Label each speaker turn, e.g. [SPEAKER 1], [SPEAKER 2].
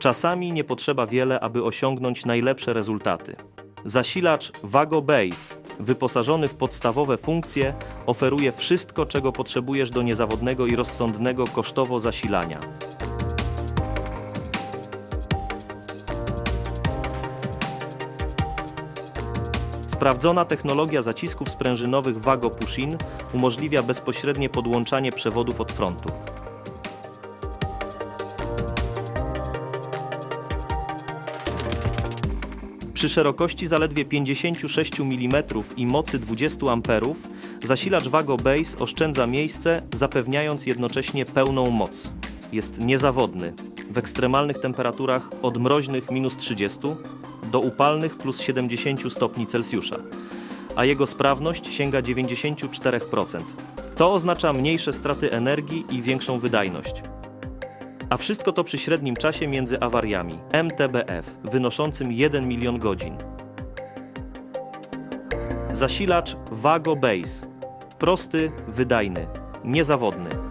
[SPEAKER 1] Czasami nie potrzeba wiele, aby osiągnąć najlepsze rezultaty. Zasilacz Vago Base, wyposażony w podstawowe funkcje, oferuje wszystko, czego potrzebujesz do niezawodnego i rozsądnego kosztowo zasilania. Sprawdzona technologia zacisków sprężynowych Vago Push-In umożliwia bezpośrednie podłączanie przewodów od frontu. Przy szerokości zaledwie 56 mm i mocy 20 A zasilacz Vago Base oszczędza miejsce, zapewniając jednocześnie pełną moc. Jest niezawodny w ekstremalnych temperaturach od mroźnych minus 30 do upalnych plus 70 stopni Celsjusza, a jego sprawność sięga 94%. To oznacza mniejsze straty energii i większą wydajność. A wszystko to przy średnim czasie między awariami MTBF wynoszącym 1 milion godzin. Zasilacz Vago Base. Prosty, wydajny, niezawodny.